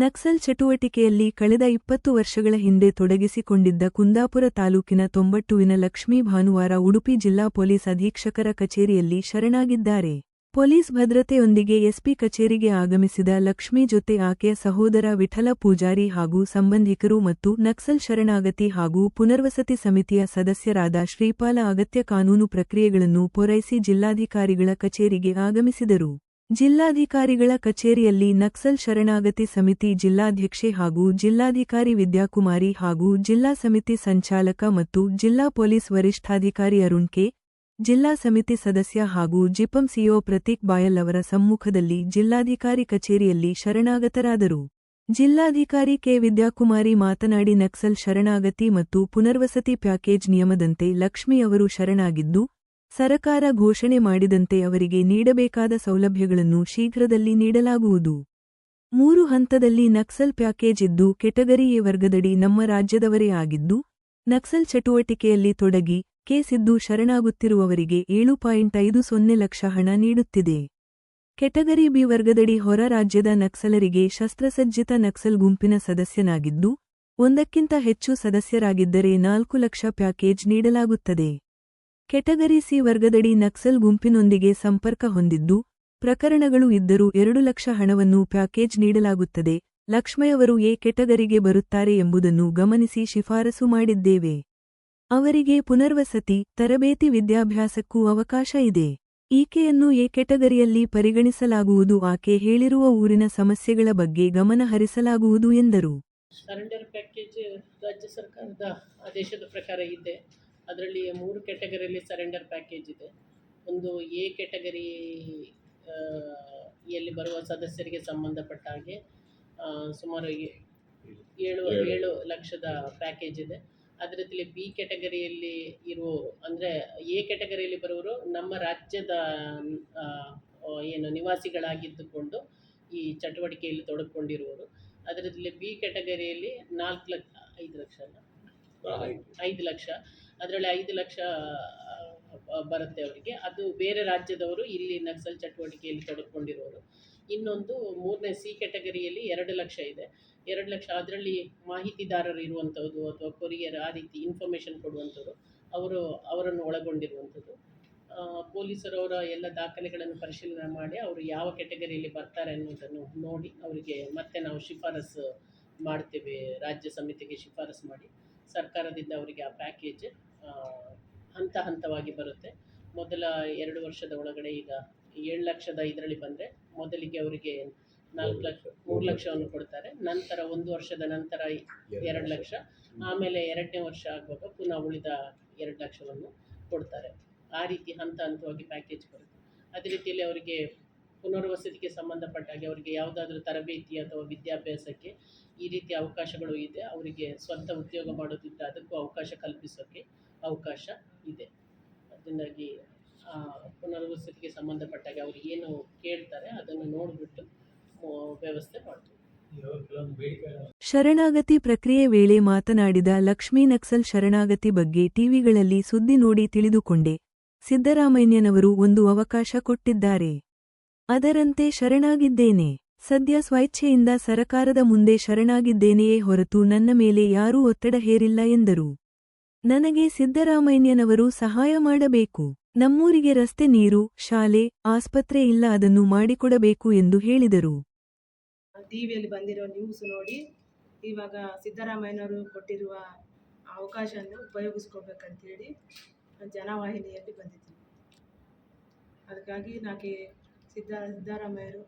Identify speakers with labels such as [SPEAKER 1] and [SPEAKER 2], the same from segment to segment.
[SPEAKER 1] ನಕ್ಸಲ್ ಚಟುವಟಿಕೆಯಲ್ಲಿ ಕಳೆದ ಇಪ್ಪತ್ತು ವರ್ಷಗಳ ಹಿಂದೆ ತೊಡಗಿಸಿಕೊಂಡಿದ್ದ ಕುಂದಾಪುರ ತಾಲೂಕಿನ ತೊಂಬಟ್ಟುವಿನ ಲಕ್ಷ್ಮೀ ಭಾನುವಾರ ಉಡುಪಿ ಜಿಲ್ಲಾ ಪೊಲೀಸ್ ಅಧೀಕ್ಷಕರ ಕಚೇರಿಯಲ್ಲಿ ಶರಣಾಗಿದ್ದಾರೆ. ಪೊಲೀಸ್ ಭದ್ರತೆಯೊಂದಿಗೆ ಎಸ್ಪಿ ಕಚೇರಿಗೆ ಆಗಮಿಸಿದ ಲಕ್ಷ್ಮೀ ಜೊತೆ ಆಕೆಯ ಸಹೋದರ ವಿಠಲ ಪೂಜಾರಿ ಹಾಗೂ ಸಂಬಂಧಿಕರು ಮತ್ತು ನಕ್ಸಲ್ ಶರಣಾಗತಿ ಹಾಗೂ ಪುನರ್ವಸತಿ ಸಮಿತಿಯ ಸದಸ್ಯರಾದ ಶ್ರೀಪಾಲ ಅಗತ್ಯ ಕಾನೂನು ಪ್ರಕ್ರಿಯೆಗಳನ್ನು ಪೂರೈಸಿ ಜಿಲ್ಲಾಧಿಕಾರಿಗಳ ಕಚೇರಿಗೆ ಆಗಮಿಸಿದರು. ಜಿಲ್ಲಾಧಿಕಾರಿಗಳ ಕಚೇರಿಯಲ್ಲಿ ನಕ್ಸಲ್ ಶರಣಾಗತಿ ಸಮಿತಿ ಜಿಲ್ಲಾಧ್ಯಕ್ಷೆ ಹಾಗೂ ಜಿಲ್ಲಾಧಿಕಾರಿ ವಿದ್ಯಾಕುಮಾರಿ ಹಾಗೂ ಜಿಲ್ಲಾ ಸಮಿತಿ ಸಂಚಾಲಕ ಮತ್ತು ಜಿಲ್ಲಾ ಪೊಲೀಸ್ ವರಿಷ್ಠಾಧಿಕಾರಿ ಅರುಣ್ ಕೆ. ಜಿಲ್ಲಾ ಸಮಿತಿ ಸದಸ್ಯ ಹಾಗೂ ಜಿಪಂ ಸಿಒ ಪ್ರತೀಕ್ ಬಾಯಲ್ ಅವರ ಸಮ್ಮುಖದಲ್ಲಿ ಜಿಲ್ಲಾಧಿಕಾರಿ ಕಚೇರಿಯಲ್ಲಿ ಶರಣಾಗತರಾದರು. ಜಿಲ್ಲಾಧಿಕಾರಿ ಕೆ. ವಿದ್ಯಾಕುಮಾರಿ ಮಾತನಾಡಿ ನಕ್ಸಲ್ ಶರಣಾಗತಿ ಮತ್ತು ಪುನರ್ವಸತಿ ಪ್ಯಾಕೇಜ್ ನಿಯಮದಂತೆ ಲಕ್ಷ್ಮಿ ಅವರು ಶರಣಾಗಿದ್ದು ಸರಕಾರ ಘೋಷಣೆ ಮಾಡಿದಂತೆ ಅವರಿಗೆ ನೀಡಬೇಕಾದ ಸೌಲಭ್ಯಗಳನ್ನು ಶೀಘ್ರದಲ್ಲಿ ನೀಡಲಾಗುವುದು. ಮೂರು ಹಂತದಲ್ಲಿ ನಕ್ಸಲ್ ಪ್ಯಾಕೇಜ್ ಇದ್ದು ಕೆಟಗರಿ ಎ ವರ್ಗದಡಿ ನಮ್ಮ ರಾಜ್ಯದವರೇ ಆಗಿದ್ದು, ನಕ್ಸಲ್ ಚಟುವಟಿಕೆಯಲ್ಲಿ ತೊಡಗಿ ಕೇಸಿದ್ದು ಶರಣಾಗುತ್ತಿರುವವರಿಗೆ ಏಳು ಪಾಯಿಂಟ್ ಐದು ಸೊನ್ನೆ ಲಕ್ಷ ಹಣ ನೀಡುತ್ತಿದೆ. ಕೆಟಗರಿ ಬಿ ವರ್ಗದಡಿ ಹೊರ ರಾಜ್ಯದ ನಕ್ಸಲರಿಗೆ ಶಸ್ತ್ರಸಜ್ಜಿತ ನಕ್ಸಲ್ ಗುಂಪಿನ ಸದಸ್ಯನಾಗಿದ್ದು, ಒಂದಕ್ಕಿಂತ ಹೆಚ್ಚು ಸದಸ್ಯರಾಗಿದ್ದರೆ ನಾಲ್ಕು ಲಕ್ಷ ಪ್ಯಾಕೇಜ್ ನೀಡಲಾಗುತ್ತದೆ. ಕೆಟಗರಿ ಸಿ ವರ್ಗದಡಿ ನಕ್ಸಲ್ ಗುಂಪಿನೊಂದಿಗೆ ಸಂಪರ್ಕ ಹೊಂದಿದ್ದು, ಪ್ರಕರಣಗಳು ಇದ್ದರೂ ಎರಡು ಲಕ್ಷ ಹಣವನ್ನು ಪ್ಯಾಕೇಜ್ ನೀಡಲಾಗುತ್ತದೆ. ಲಕ್ಷ್ಮಯವರು ಎ ಕೆಟಗರಿಗೆ ಬರುತ್ತಾರೆ ಎಂಬುದನ್ನು ಗಮನಿಸಿ ಶಿಫಾರಸು ಮಾಡಿದ್ದೇವೆ. ಅವರಿಗೆ ಪುನರ್ವಸತಿ, ತರಬೇತಿ ವಿದ್ಯಾಭ್ಯಾಸಕ್ಕೂ ಅವಕಾಶ ಇದೆ. ಈಕೆಯನ್ನು ಎ ಕೆಟಗರಿಯಲ್ಲಿ ಪರಿಗಣಿಸಲಾಗುವುದು, ಆಕೆ ಹೇಳಿರುವ ಊರಿನ ಸಮಸ್ಯೆಗಳ ಬಗ್ಗೆ ಗಮನ ಹರಿಸಲಾಗುವುದು ಎಂದರು.
[SPEAKER 2] ಸರೆಂಡರ್ ಪ್ಯಾಕೇಜ್ ರಾಜ್ಯ ಸರ್ಕಾರದ ಆದೇಶದ ಪ್ರಕಾರ ಇದೆ. ಅದರಲ್ಲಿ ಮೂರು ಕ್ಯಾಟಗರಿಯಲ್ಲಿ ಸರೆಂಡರ್ ಪ್ಯಾಕೇಜ್ ಇದೆ. ಒಂದು ಎ ಕ್ಯಾಟಗರಿ ಯಲ್ಲಿ ಬರುವ ಸದಸ್ಯರಿಗೆ ಸಂಬಂಧಪಟ್ಟ ಹಾಗೆ ಸುಮಾರು ಏಳು ಏಳು. ಲಕ್ಷದ ಪ್ಯಾಕೇಜ್ ಇದೆ. ಅದರಲ್ಲಿ ಬಿ ಕ್ಯಾಟಗರಿಯಲ್ಲಿ ಇರುವ ಅಂದರೆ ಎ ಕ್ಯಾಟಗರಿಯಲ್ಲಿ ಬರುವವರು ನಮ್ಮ ರಾಜ್ಯದ ಏನು ನಿವಾಸಿಗಳಾಗಿದ್ದುಕೊಂಡು ಈ ಚಟುವಟಿಕೆಯಲ್ಲಿ ತೊಡಗಿಕೊಂಡಿರುವರು ಅದರಲ್ಲಿ ಬಿ ಕ್ಯಾಟಗರಿಯಲ್ಲಿ ನಾಲ್ಕು ಲಕ್ಷ ಐದು ಲಕ್ಷ ಅಲ್ಲ? ಐದು ಲಕ್ಷ. ಅದರಲ್ಲಿ ಐದು ಲಕ್ಷ ಬರುತ್ತೆ ಅವರಿಗೆ. ಅದು ಬೇರೆ ರಾಜ್ಯದವರು ಇಲ್ಲಿ ನಕ್ಸಲ್ ಚಟುವಟಿಕೆಯಲ್ಲಿ ತೊಡಗಿಕೊಂಡಿರೋರು. ಇನ್ನೊಂದು ಮೂರನೇ ಸಿ ಕ್ಯಾಟಗರಿಯಲ್ಲಿ ಎರಡು ಲಕ್ಷ ಇದೆ. ಎರಡು ಲಕ್ಷ, ಅದರಲ್ಲಿ ಮಾಹಿತಿದಾರರು ಇರುವಂಥದ್ದು ಅಥವಾ ಕೊರಿಯರ್ ಆ ರೀತಿ ಇನ್ಫಾರ್ಮೇಷನ್ ಕೊಡುವಂಥದ್ದು, ಅವರು ಅವರನ್ನು ಒಳಗೊಂಡಿರುವಂಥದ್ದು. ಪೊಲೀಸರು ಅವರ ಎಲ್ಲ ದಾಖಲೆಗಳನ್ನು ಪರಿಶೀಲನೆ ಮಾಡಿ ಅವರು ಯಾವ ಕ್ಯಾಟಗರಿಯಲ್ಲಿ ಬರ್ತಾರೆ ಅನ್ನೋದನ್ನು ನೋಡಿ ಅವರಿಗೆ ಮತ್ತೆ ನಾವು ಶಿಫಾರಸು ಮಾಡ್ತೇವೆ, ರಾಜ್ಯ ಸಮಿತಿಗೆ ಶಿಫಾರಸು ಮಾಡಿ. ಸರ್ಕಾರದಿಂದ ಅವರಿಗೆ ಆ ಪ್ಯಾಕೇಜ್ ಹಂತ ಹಂತವಾಗಿ ಬರುತ್ತೆ. ಮೊದಲ ಎರಡು ವರ್ಷದ ಒಳಗಡೆ ಈಗ ಏಳು ಲಕ್ಷದ ಇದರಲ್ಲಿ ಬಂದರೆ ಮೊದಲಿಗೆ ಅವರಿಗೆ ನಾಲ್ಕು ಲಕ್ಷ ಮೂರು ಲಕ್ಷವನ್ನು ಕೊಡ್ತಾರೆ. ನಂತರ ಒಂದು ವರ್ಷದ ನಂತರ ಎರಡು ಲಕ್ಷ. ಆಮೇಲೆ ಎರಡನೇ ವರ್ಷ ಆಗುವಾಗ ಪುನಃ ಉಳಿದ ಎರಡು ಲಕ್ಷವನ್ನು ಕೊಡ್ತಾರೆ. ಆ ರೀತಿ ಹಂತ ಹಂತವಾಗಿ ಪ್ಯಾಕೇಜ್ ಬರುತ್ತೆ. ಅದೇ ರೀತಿಯಲ್ಲಿ ಅವರಿಗೆ ಪುನರ್ವಸತಿಗೆ ಸಂಬಂಧಪಟ್ಟ ಹಾಗೆ ಅವರಿಗೆ ಯಾವುದಾದ್ರೂ ತರಬೇತಿ ಅಥವಾ ವಿದ್ಯಾಭ್ಯಾಸಕ್ಕೆ ಈ ರೀತಿ ಅವಕಾಶಗಳು ಇದೆ. ಅವರಿಗೆ ಸ್ವಂತ ಉದ್ಯೋಗ ಮಾಡೋದಿದ್ದರೆ ಅದಕ್ಕೂ ಅವಕಾಶ ಕಲ್ಪಿಸೋಕ್ಕೆ ಅವಕಾಶ ಇದೆ. ಅದರಿಂದಾಗಿ ಪುನರ್ವಸತಿಗೆ ಸಂಬಂಧಪಟ್ಟಾಗ ಅವ್ರು ಏನು ಕೇಳ್ತಾರೆ ಅದನ್ನು ನೋಡಿಬಿಟ್ಟು ವ್ಯವಸ್ಥೆ ಮಾಡ್ತೀವಿ.
[SPEAKER 1] ಶರಣಾಗತಿ ಪ್ರಕ್ರಿಯೆ ವೇಳೆ ಮಾತನಾಡಿದ ಲಕ್ಷ್ಮೀ ನಕ್ಸಲ್ ಶರಣಾಗತಿ ಬಗ್ಗೆ ಟಿವಿಗಳಲ್ಲಿ ಸುದ್ದಿ ನೋಡಿ ತಿಳಿದುಕೊಂಡೆ. ಸಿದ್ದರಾಮಯ್ಯನವರು ಒಂದು ಅವಕಾಶ ಕೊಟ್ಟಿದ್ದಾರೆ. ಅದರಂತೆ ಶರಣಾಗಿದ್ದೇನೆ. ಸದ್ಯ ಸ್ವೈಚ್ಛೆಯಿಂದ ಸರಕಾರದ ಮುಂದೆ ಶರಣಾಗಿದ್ದೇನೆಯೇ ಹೊರತು ನನ್ನ ಮೇಲೆ ಯಾರೂ ಒತ್ತಡ ಹೇರಿಲ್ಲ ಎಂದರು. ನನಗೆ ಸಿದ್ದರಾಮಯ್ಯನವರು ಸಹಾಯ ಮಾಡಬೇಕು. ನಮ್ಮೂರಿಗೆ ರಸ್ತೆ ನೀರು ಶಾಲೆ ಆಸ್ಪತ್ರೆ ಇಲ್ಲ ಅದನ್ನು ಮಾಡಿಕೊಡಬೇಕು ಎಂದು ಹೇಳಿದರು.
[SPEAKER 3] ಟಿವಿಯಲ್ಲಿ ಬಂದಿರೋ ನ್ಯೂಸ್ ನೋಡಿ ಇವಾಗ ಸಿದ್ದರಾಮಯ್ಯನವರು ಕೊಟ್ಟಿರುವ ಅವಕಾಶವನ್ನು ಉಪಯೋಗಿಸ್ಕೋಬೇಕಂತೇಳಿ ಜನವಾಹಿನಿಯಲ್ಲಿ ಬಂದಿದ್ದೀನಿ. ಅದಕ್ಕಾಗಿ ನಾಕೆ ಸಿದ್ದ ಸಿದ್ದರಾಮಯ್ಯರು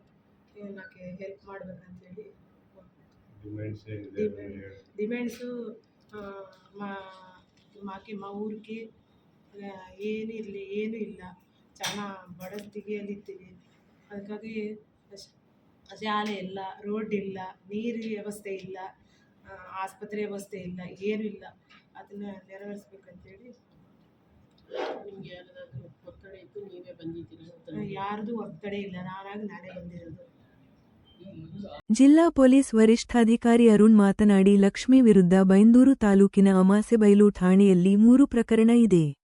[SPEAKER 3] ನಾಕೆ ಹೆಲ್ಪ್
[SPEAKER 4] ಮಾಡ್ಬೇಕಂತ ಹೇಳಿ.
[SPEAKER 3] ಏನಿದೆ ಮಾಕೆ ಮಾ ಊರಿಗೆ ಏನು ಇರಲಿ ಏನೂ ಇಲ್ಲ. ಚೆನ್ನಾಗಿ ಬಡ ಸ್ಥಿತಿಯಲ್ಲಿದ್ದೀವಿ ಅದಕ್ಕಾಗಿ ಶಾಲೆ ಇಲ್ಲ ರೋಡ್ ಇಲ್ಲ ನೀರು ವ್ಯವಸ್ಥೆ ಇಲ್ಲ ಆಸ್ಪತ್ರೆ ವ್ಯವಸ್ಥೆ ಇಲ್ಲ ಏನೂ ಇಲ್ಲ. ಅದನ್ನು ನೆರವೇರಿಸ್ಬೇಕಂತೇಳಿ.
[SPEAKER 2] ನಿಮ್ಗೆ ಯಾರದಾದ್ರೂ ಒತ್ತಡ ಇದ್ದು ನೀವೇ ಬಂದಿದ್ದೀರಾ
[SPEAKER 3] ಯಾರ್ದು ಒತ್ತಡ ಇಲ್ಲ. ನಾನಾಗಿ ನಾನೇ ಬಂದಿರೋದು.
[SPEAKER 1] ಜಿಲ್ಲಾ ಪೊಲೀಸ್ ವರಿಷ್ಠಾಧಿಕಾರಿ ಅರುಣ್ ಮಾತನಾಡಿ, ಲಕ್ಷ್ಮಿ ವಿರುದ್ಧ ಬೈಂದೂರು ತಾಲೂಕಿನ ಅಮಾಸೆಬೈಲು ಠಾಣೆಯಲ್ಲಿ ಮೂರು ಪ್ರಕರಣ ಇದೆ.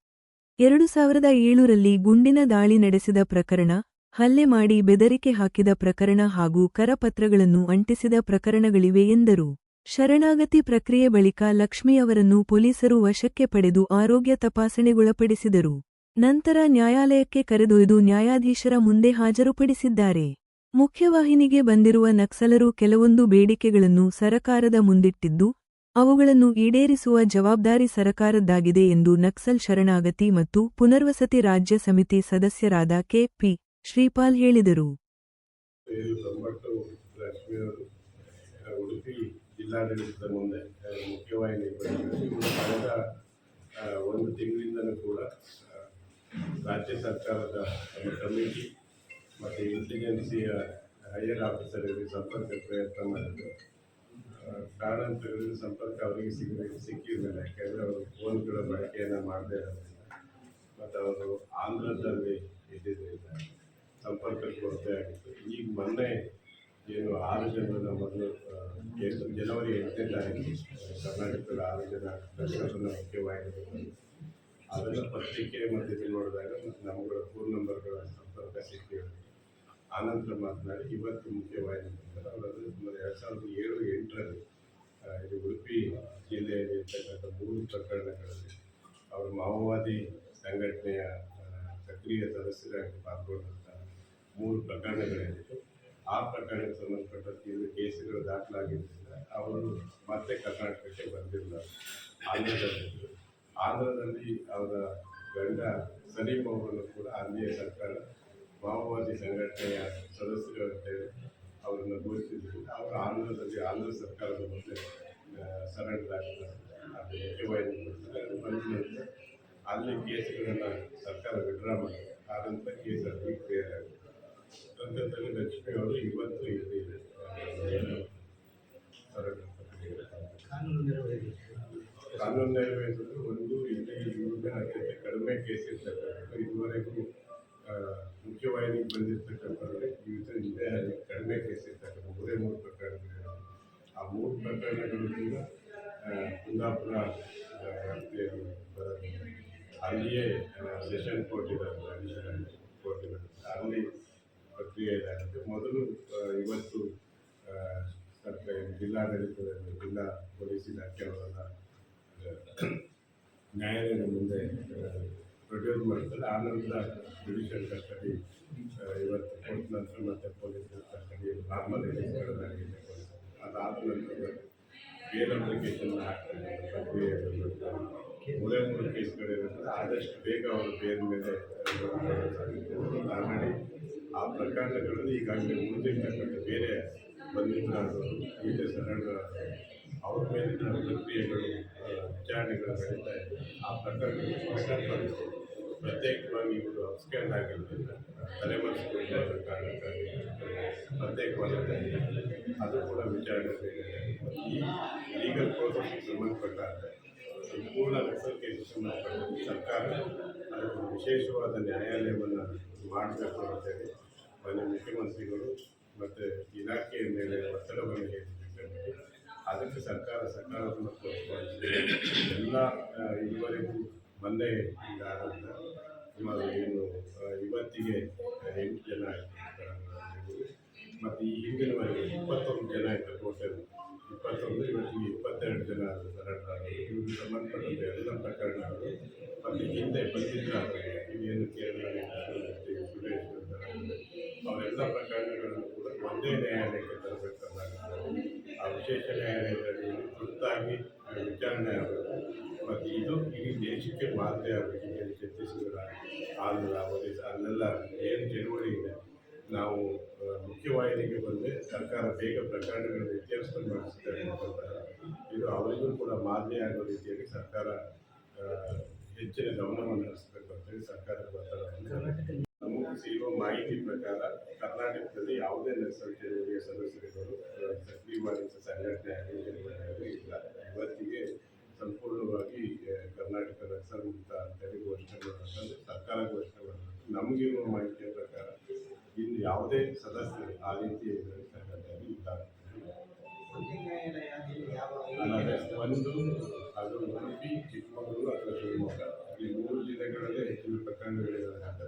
[SPEAKER 1] ಎರಡು ಸಾವಿರದ ಏಳರಲ್ಲಿ ಗುಂಡಿನ ದಾಳಿ ನಡೆಸಿದ ಪ್ರಕರಣ, ಹಲ್ಲೆ ಮಾಡಿ ಬೆದರಿಕೆ ಹಾಕಿದ ಪ್ರಕರಣ ಹಾಗೂ ಕರಪತ್ರಗಳನ್ನು ಅಂಟಿಸಿದ ಪ್ರಕರಣಗಳಿವೆ ಎಂದರು. ಶರಣಾಗತಿ ಪ್ರಕ್ರಿಯೆ ಬಳಿಕ ಲಕ್ಷ್ಮಿಯವರನ್ನು ಪೊಲೀಸರು ವಶಕ್ಕೆ ಪಡೆದು ಆರೋಗ್ಯ ತಪಾಸಣೆಗೊಳಪಡಿಸಿದರು. ನಂತರ ನ್ಯಾಯಾಲಯಕ್ಕೆ ಕರೆದೊಯ್ದು ನ್ಯಾಯಾಧೀಶರ ಮುಂದೆ ಹಾಜರುಪಡಿಸಿದ್ದಾರೆ. ಮುಖ್ಯವಾಹಿನಿಗೆ ಬಂದಿರುವ ನಕ್ಸಲರು ಕೆಲವೊಂದು ಬೇಡಿಕೆಗಳನ್ನು ಸರಕಾರದ ಮುಂದಿಟ್ಟಿದ್ದು, ಅವುಗಳನ್ನು ಈಡೇರಿಸುವ ಜವಾಬ್ದಾರಿ ಸರಕಾರದ್ದಾಗಿದೆ ಎಂದು ನಕ್ಸಲ್ ಶರಣಾಗತಿ ಮತ್ತು ಪುನರ್ವಸತಿ ರಾಜ್ಯ ಸಮಿತಿ ಸದಸ್ಯರಾದ ಕೆಪಿ ಶ್ರೀಪಾಲ್ ಹೇಳಿದರು.
[SPEAKER 4] ಒಂದು ತಿಂಗಳಿಂದಲೂ ಕೂಡ ರಾಜ್ಯ ಸರ್ಕಾರದ ಕಮಿಟಿ ಮತ್ತು ಇಂಟೆಲಿಜೆನ್ಸಿಯ ಹೈಯರ್ ಆಫೀಸರಿಗೆ ಸಂಪರ್ಕ ಪ್ರಯತ್ನ ಮಾಡಿದ್ರು. ಆ, ಕಾರಣಾಂತರಗಳಿಂದ ಸಂಪರ್ಕ ಅವರಿಗೆ ಸಿಗ ಮೇಲೆ ಯಾಕೆಂದರೆ ಅವರು ಫೋನ್ಗಳ ಬಳಕೆಯನ್ನು ಮಾಡದೇ ಇರೋದಿಲ್ಲ ಮತ್ತು ಅವರು ಆಂಧ್ರದಲ್ಲಿ ಇದ್ದಿದ್ದರಿಂದ ಸಂಪರ್ಕ ಕೊರತೆ ಆಗಿತ್ತು. ಈಗ ಮೊನ್ನೆ ಏನು ಆರು ಜನರ ಮೊದಲು ಜನವರಿ ಎಂಟನೇ ತಾರೀಕು ಕರ್ನಾಟಕದ ಆರು ಜನ ದರ್ಶನ ಮುಖ್ಯವಾಗಿದೆ. ಅದನ್ನು ಪತ್ರಿಕೆ ಮತ್ತು ಇದು ನೋಡಿದಾಗ ನಮ್ಮಗಳ ಫೋನ್ ನಂಬರ್ಗಳ ಸಂಪರ್ಕ ಸಿಕ್ಕಿರೋದು ಆನಂತರ ಮಾತನಾಡಿ, ಇವತ್ತು ಮುಖ್ಯವಾಗಿ ಬಂದರೆ ಅವರದು ಸುಮಾರು ಎರಡು ಸಾವಿರದ ಏಳು, ಎಂಟರಲ್ಲಿ ಇದು ಉಡುಪಿ ಜಿಲ್ಲೆಯಲ್ಲಿ ಇರ್ತಕ್ಕಂಥ ಮೂರು ಪ್ರಕರಣಗಳಲ್ಲಿ ಅವರು ಮಾವೋವಾದಿ ಸಂಘಟನೆಯ ಸಕ್ರಿಯ ಸದಸ್ಯರಾಗಿ ಪಾಲ್ಗೊಂಡಂಥ ಮೂರು ಪ್ರಕರಣಗಳಿತ್ತು ಆ ಪ್ರಕರಣಕ್ಕೆ ಸಂಬಂಧಪಟ್ಟಂತೆ ಇದು ಕೇಸುಗಳು ದಾಖಲಾಗಿದ್ದರಿಂದ ಅವರು ಮತ್ತೆ ಕರ್ನಾಟಕಕ್ಕೆ ಬಂದಿಲ್ಲ. ಆಂಧ್ರದಲ್ಲಿದ್ದರು. ಆಂಧ್ರದಲ್ಲಿ ಅವರ ಗಂಡ ಸಲೀಂ ಅವರನ್ನು ಕೂಡ ಅಲ್ಲಿಯ ಸರ್ಕಾರ ಮಾವೋವಾದಿ ಸಂಘಟನೆಯ ಸದಸ್ಯರು ಅಂತೇಳಿ ಅವರನ್ನು ಘೋಷಿಸಿದ್ರು. ಅವರು ಆಂಧ್ರದಲ್ಲಿ ಆಂಧ್ರ ಸರ್ಕಾರದ ಮುಂದೆ ಸರೆಂಡರ್ ಕೊಡ್ತಾರೆ ಅದು ಅಲ್ಲಿ ಕೇಸ್ಗಳನ್ನು ಸರ್ಕಾರ ವಿಡ್ರಾ ಮಾಡಿ ಆದಂಥ ಕೇಸ್ ಅಲ್ಲಿ ಕ್ಲಿಯರ್ ಆಗಿದೆ ಸಂದರ್ಭದಲ್ಲಿ ಲಕ್ಷ್ಮಿ ಅವರು ಇವತ್ತು ಇಲ್ಲಿ. ಕಾನೂನು ನೆರವೇರಿಸಿದ್ರು ಒಂದು ಇಲ್ಲಿ ಇವ್ರಿಗೆ ಅತ್ಯಂತ ಕಡಿಮೆ ಕೇಸ್ ಇರ್ತಕ್ಕಂಥದ್ದು ಇದುವರೆಗೂ ಆ, ಬಂದಿರತಕ್ಕಂಥವ್ರೆ ಇದೇ ಕಡಿಮೆ ಕೇಸ್ ಇರ್ತಕ್ಕಂಥ ಮೂರೇ ಮೂರು ಪ್ರಕರಣಗಳಿವೆ. ಆ ಮೂರು ಪ್ರಕರಣಗಳು ಕೂಡ ಕುಂದಾಪುರ ವ್ಯಾಪ್ತಿಯಲ್ಲಿ ಅಲ್ಲಿಯೇ ಸೆಷನ್ ಕೋರ್ಟ್ ಇರೋದು ಕೋರ್ಟ್ ಇರೋದು ಅಲ್ಲಿ ಪ್ರಕ್ರಿಯೆ ಇದಾಗುತ್ತೆ. ಮೊದಲು ಇವತ್ತು ಸರ್ಕಾರ ಜಿಲ್ಲಾಡಳಿತದಲ್ಲಿ ಜಿಲ್ಲಾ ಪೊಲೀಸ್ ಇಲಾಖೆ ಅವರನ್ನು ನ್ಯಾಯಾಲಯದ ಮುಂದೆ ಪ್ರೊಡ್ಯೂಸ್ ಮಾಡ್ತಾರೆ ಆನಂತರ ಜುಡಿಷಿಯಲ್ ಕಸ್ಟಡಿ ಇವತ್ತು ಕೋರ್ಟ್ ನಂತರ ಮತ್ತೆ ಪೊಲೀಸ್ ಕಸ್ಟಡಿ ನಾರ್ಮಲ್ ಆಗಿದೆ ಅದಾದ ನಂತರ ಬೇಲ್ ಅಪ್ಲಿಕೇಶನ್ ಹಾಕ್ತಾರೆ. ಪ್ರಕ್ರಿಯೆಯಲ್ಲಿ ಮೂರೇ ಆದಷ್ಟು ಬೇಗ ಅವರು ಬೇರೆ ಮೇಲೆ ಆಲ್ರೆಡಿ ಆ ಪ್ರಕರಣಗಳಲ್ಲಿ ಈಗಾಗಲೇ ಮುಂದಿರ್ತಕ್ಕಂಥ ಬೇರೆ ಬಂದಿದ್ದ ಈಗ ಸರೆಂಡರ್ ಅವ್ರ ಮೇಲಿನ ಪ್ರಕ್ರಿಯೆಗಳು ವಿಚಾರಣೆಗಳು ನಡೀತಾ ಇದೆ. ಆ ಪ್ರಕರಣಗಳು ಪ್ರತ್ಯೇಕವಾಗಿ ಇವರು ಅಪ್ಸ್ಕ್ಯಾನ್ ಆಗಿರೋದ್ರಿಂದ ತಲೆಮರೆಸಿಕೊಂಡ ಕಾರಣಕ್ಕಾಗಿ ಪ್ರತ್ಯೇಕವಾಗಿ ಅದು ಕೂಡ ವಿಚಾರಣೆ. ಈ ಲೀಗಲ್ ಪ್ರೋಸೆಸ್ಗೆ ಸಂಬಂಧಪಟ್ಟ ಸಂಪೂರ್ಣ ನಕ್ಸಲ್ ಕೇಸ್ ಸಂಬಂಧಪಟ್ಟ ಸರ್ಕಾರ ಅದಕ್ಕೆ ವಿಶೇಷವಾದ ನ್ಯಾಯಾಲಯವನ್ನು ಮಾಡಬೇಕು ಅಂತೇಳಿ ಮಾನ್ಯ ಮುಖ್ಯಮಂತ್ರಿಗಳು ಮತ್ತು ಇಲಾಖೆಯ ಮೇಲೆ ಒತ್ತಡವನ್ನು ಹೇರಿದ್ದಾರೆ. ಅದಕ್ಕೆ ಸರ್ಕಾರ ಸಕಾರಾತ್ಮಕ. ಎಲ್ಲ ಇದುವರೆಗೂ ಮೊನ್ನೆ ಆದಂಥ ಸುಮಾರು ಏನು ಇವತ್ತಿಗೆ ಎಂಟು ಜನ. ಮತ್ತು ಈ ಹಿಂದಿನವರೆಗೆ ಇಪ್ಪತ್ತೊಂದು ಜನ ಇದ್ದಾರೆ ಟೋಟಲ್ ಇಪ್ಪತ್ತೊಂದು, ಇವತ್ತಿಗೆ ಇಪ್ಪತ್ತೆರಡು ಜನ ಇವ್ರಿಗೆ ಸಂಬಂಧಪಟ್ಟಂತೆ ಎಲ್ಲ ಪ್ರಕರಣಗಳು ಮತ್ತು ಹಿಂದೆ ಬಂದಿದ್ದಾದರೆ ಇನ್ನೇನು ಕೇರಳ ಸುರೇಶ್ ಅವರೆಲ್ಲ ಪ್ರಕರಣಗಳನ್ನು ಕೂಡ ಒಂದೇ ನ್ಯಾಯಾಲಯಕ್ಕೆ ತರಬೇಕಾಗುತ್ತೆ ಆ ವಿಶೇಷ ನ್ಯಾಯಾಲಯದಲ್ಲಿ ತುರ್ತಾಗಿ ವಿಚಾರಣೆ ಆಗಬೇಕು ಮತ್ತು ಇದು ಇಡೀ ದೇಶಕ್ಕೆ ಮಾದರಿ ಆಗಬೇಕು ಈಗ ಛತ್ತೀಸ್ಗಢ, ಆಂಧ್ರ, ಒರಿಸ್ಸಾ, ಅಲ್ಲೆಲ್ಲ ಏನು ಚಳುವಳಿ ಇದೆ. ನಾವು ಮುಖ್ಯವಾಹಿನಿಗೆ ಬಂದರೆ ಸರ್ಕಾರ ಬೇಗ ಪ್ರಕರಣಗಳನ್ನು ಇತ್ಯರ್ಥ ಮಾಡಿಸ್ತಾರೆ ಅಂತಂದಾಗ ಇದು ಅವರಿಗೂ ಕೂಡ ಮಾದರಿ ಆಗೋ ರೀತಿಯಲ್ಲಿ ಸರ್ಕಾರ ಹೆಚ್ಚಿನ ಗಮನವನ್ನು ಹರಿಸಬೇಕು ಅಂತೇಳಿ ಸರ್ಕಾರ ಬರ್ತಾರೆ. ನಮಗೆ ಸಿಗುವ ಮಾಹಿತಿ ಪ್ರಕಾರ ಕರ್ನಾಟಕದಲ್ಲಿ ಯಾವುದೇ ನಕ್ಸಲ್ ಸದಸ್ಯರುಗಳು ಆ, ಸಕ್ರಿಯವಾದಂಥ ಸಂಘಟನೆ ಇಲ್ಲ ಇವತ್ತಿಗೆ ಸಂಪೂರ್ಣವಾಗಿ ಕರ್ನಾಟಕ ನಕ್ಸಲ್ ಮುಕ್ತ ಅಂತೇಳಿ ಘೋಷಣೆ ಮಾಡೋದು ಸರ್ಕಾರ ಘೋಷಣೆ ಮಾಡೋದು ನಮಗಿರುವ ಮಾಹಿತಿಯ ಪ್ರಕಾರ ಇನ್ನು ಯಾವುದೇ ಸದಸ್ಯರು ಆ ರೀತಿ ಸಂಘಟನೆಯಲ್ಲಿ ಇಲ್ಲ ಒಂದು ಅದು ಉಡುಪಿ ಚಿಕ್ಕಮಗಳೂರು ಅಥವಾ ಶಿವಮೊಗ್ಗ. ಈ ಮೂರು ಜಿಲ್ಲೆಗಳಲ್ಲೇ ಹೆಚ್ಚಿನ ಪ್ರಕರಣಗಳಿರೋದ್ರಿಂದ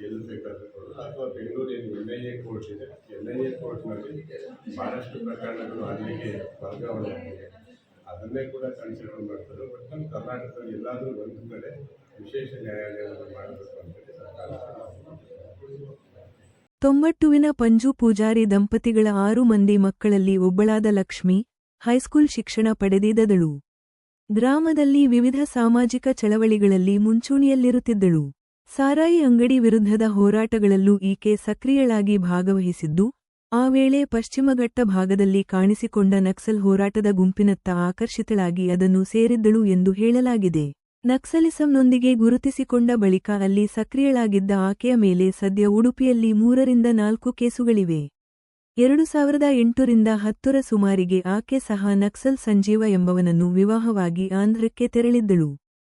[SPEAKER 4] ಎಲ್ಲಿ ಬೇಕಾದರೂ ಅಥವಾ ಬೆಂಗಳೂರಿನ ಕೋರ್ಟ್ ಇದೆ ಎನ್ ಐ ಎ ಕೋರ್ಟ್ನಲ್ಲಿ ಭಾಳಷ್ಟು ಪ್ರಕರಣಗಳು ಅಲ್ಲಿಗೆ ವರ್ಗಾವಣೆ ಆಗಿದೆ. ಅದನ್ನೇ ಕೂಡ ಕನ್ಸಿಡರ್ ಮಾಡ್ತಾರೆ. ಬಟ್ ನಮ್ಮ ಕರ್ನಾಟಕದಲ್ಲಿ ಎಲ್ಲಾದರೂ ಒಂದು ಕಡೆ ವಿಶೇಷ ನ್ಯಾಯಾಲಯವನ್ನು ಮಾಡಬೇಕು ಅಂತೇಳಿ ಸರ್ಕಾರ
[SPEAKER 1] ತೊಂಬಟ್ಟುವಿನ ಪಂಜು ಪೂಜಾರಿ ದಂಪತಿಗಳ ಆರು ಮಂದಿ ಮಕ್ಕಳಲ್ಲಿ ಒಬ್ಬಳಾದ ಲಕ್ಷ್ಮಿ ಹೈಸ್ಕೂಲ್ ಶಿಕ್ಷಣ ಪಡೆದಿದ್ದಳು ಗ್ರಾಮದಲ್ಲಿ ವಿವಿಧ ಸಾಮಾಜಿಕ ಚಳವಳಿಗಳಲ್ಲಿ ಮುಂಚೂಣಿಯಲ್ಲಿರುತ್ತಿದ್ದಳು. ಸಾರಾಯಿ ಅಂಗಡಿ ವಿರುದ್ಧದ ಹೋರಾಟಗಳಲ್ಲೂ ಈಕೆ ಸಕ್ರಿಯಳಾಗಿ ಭಾಗವಹಿಸಿದ್ದು ಆ ವೇಳೆ ಪಶ್ಚಿಮಘಟ್ಟ ಭಾಗದಲ್ಲಿ ಕಾಣಿಸಿಕೊಂಡ ನಕ್ಸಲ್ ಹೋರಾಟದ ಗುಂಪಿನತ್ತ ಆಕರ್ಷಿತಳಾಗಿ ಅದನ್ನು ಸೇರಿದ್ದಳು ಎಂದು ಹೇಳಲಾಗಿದೆ. ನಕ್ಸಲಿಸಂನೊಂದಿಗೆ ಗುರುತಿಸಿಕೊಂಡ ಬಳಿಕ ಅಲ್ಲಿ ಸಕ್ರಿಯಳಾಗಿದ್ದ ಆಕೆಯ ಮೇಲೆ ಸದ್ಯ ಉಡುಪಿಯಲ್ಲಿ ಮೂರರಿಂದ ನಾಲ್ಕು ಕೇಸುಗಳಿವೆ. ಎರಡು ಸಾವಿರದ ಎಂಟರಿಂದ ಹತ್ತರ ಸುಮಾರಿಗೆ ಆಕೆ ಸಹ ನಕ್ಸಲ್ ಸಂಜೀವ ಎಂಬವನನ್ನು ವಿವಾಹವಾಗಿ ಆಂಧ್ರಕ್ಕೆ ತೆರಳಿದ್ದಳು.